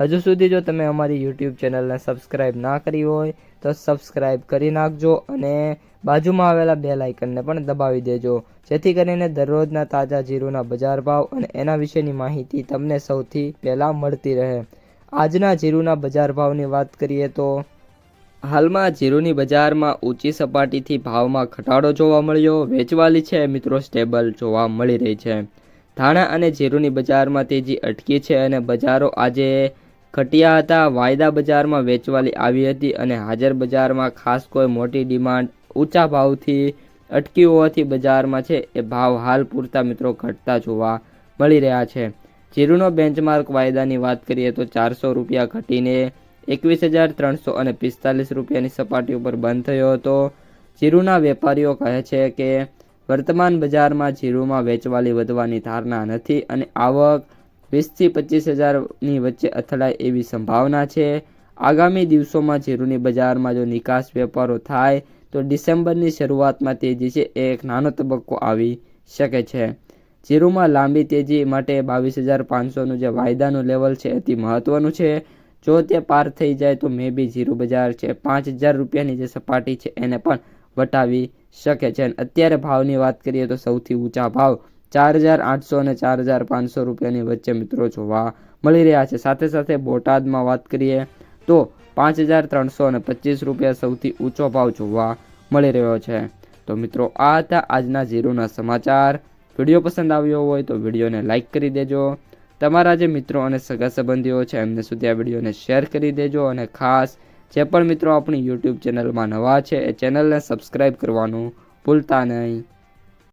હજુ સુધી જો તમે અમારી યુટ્યુબ ચેનલને સબસ્ક્રાઇબ ના કરી હોય, તો સબસ્ક્રાઇબ કરી નાખજો અને બાજુમાં આવેલા બે લાઇકનને પણ દબાવી દેજો. જેથી કરીને દરરોજના તાજા જીરુના બજાર ભાવ અને એના વિશેની માહિતી તમને સૌથી પહેલાં મળતી રહે. આજના જીરુના બજાર ભાવની વાત કરીએ તો હાલમાં જીરુની બજારમાં ઊંચી સપાટીથી ભાવમાં ઘટાડો જોવા મળ્યો. વેચવાલી છે મિત્રો સ્ટેબલ જોવા મળી રહી છે. ધાણા અને જીરુની બજારમાં તેજી અટકી છે અને બજારો આજે ઘટ્યા હતા, વાયદા બજારમાં વેચવાલી આવી હતી અને હાજર બજારમાં ખાસ કોઈ મોટી ડિમાન્ડ ઊંચા ભાવથી અટકી હોવાથી બજારમાં છે એ ભાવ હાલ પૂરતા મિત્રો ઘટતા જોવા મળી રહ્યા છે. જીરુનો બેન્ચમાર્ક વાયદાની વાત કરીએ તો ચારસો રૂપિયા ઘટીને એકવીસ હજાર ત્રણસો અને પિસ્તાલીસ રૂપિયાની સપાટી ઉપર બંધ થયો હતો. જીરુના વેપારીઓ કહે છે કે વર્તમાન બજારમાં જીરુમાં વેચવાલી વધવાની ધારણા નથી અને આવક વીસથી પચીસ હજારની વચ્ચે અથડાય એવી સંભાવના છે. આગામી દિવસોમાં જીરુની બજારમાં જો નિકાસ વેપારો થાય, તો ડિસેમ્બરની શરૂઆતમાં તેજી છે એ એક નાનો તબક્કો આવી શકે છે. જીરુમાં લાંબી તેજી માટે બાવીસ હજાર પાંચસોનું જે વાયદાનું લેવલ છે અતિ મહત્વનું છે. જો તે પાર થઈ જાય, તો મે બી જીરુ બજાર છે. પાંચ હજાર રૂપિયાની જે સપાટી છે, એને પણ વટાવી શકે છે. અને અત્યારે ભાવની વાત કરીએ તો સૌથી ઊંચા ભાવ ચાર હજાર આઠસો અને ચાર હજાર પાંચસો રૂપિયાની વચ્ચે મિત્રો જોવા મળી રહ્યા છે. સાથે સાથે બોટાદમાં વાત કરીએ તો પાંચ હજાર ત્રણસો અને પચીસ રૂપિયા સૌથી ઊંચો ભાવ જોવા મળી રહ્યો છે. તો મિત્રો, આ હતા આજના ઝીરોના સમાચાર. વીડિયો પસંદ આવ્યો હોય તો વિડીયોને લાઇક કરી દેજો. તમારા જે મિત્રો અને સગા સંબંધીઓ છે, એમને સુધી આ વિડીયોને શેર કરી દેજો અને ખાસ જે પણ મિત્રો આપણી યુટ્યુબ ચેનલમાં નવા છે, એ ચેનલને સબસ્ક્રાઈબ કરવાનું ભૂલતા નહીં.